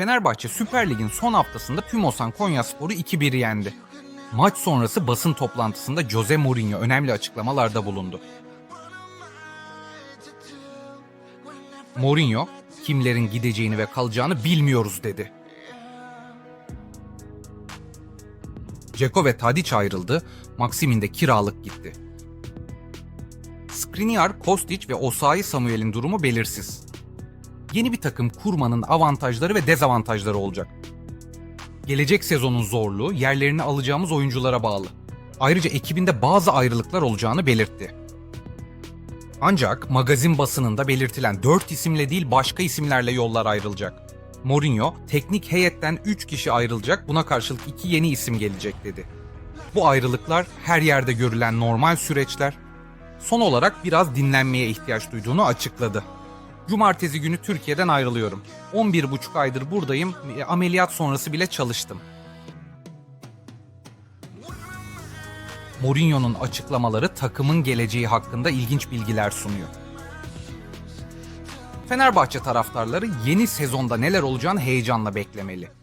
Fenerbahçe Süper Lig'in son haftasında Tümosan Konyaspor'u 2-1 yendi. Maç sonrası basın toplantısında Jose Mourinho önemli açıklamalarda bulundu. Mourinho, kimlerin gideceğini ve kalacağını bilmiyoruz dedi. Ceko ve Tadic ayrıldı, Maximin de kiralık gitti. Skriniar, Kostic ve Osayi Samuel'in durumu belirsiz. Yeni bir takım kurmanın avantajları ve dezavantajları olacak. Gelecek sezonun zorluğu yerlerini alacağımız oyunculara bağlı. Ayrıca ekibinde bazı ayrılıklar olacağını belirtti. Ancak magazin basınında belirtilen 4 isimle değil başka isimlerle yollar ayrılacak. Mourinho, teknik heyetten 3 kişi ayrılacak, buna karşılık 2 yeni isim gelecek dedi. Bu ayrılıklar her yerde görülen normal süreçler. Son olarak biraz dinlenmeye ihtiyaç duyduğunu açıkladı. Cumartesi günü Türkiye'den ayrılıyorum. 11,5 aydır buradayım. e, Ameliyat sonrası bile çalıştım. Mourinho'nun açıklamaları takımın geleceği hakkında ilginç bilgiler sunuyor. Fenerbahçe taraftarları yeni sezonda neler olacağını heyecanla beklemeli.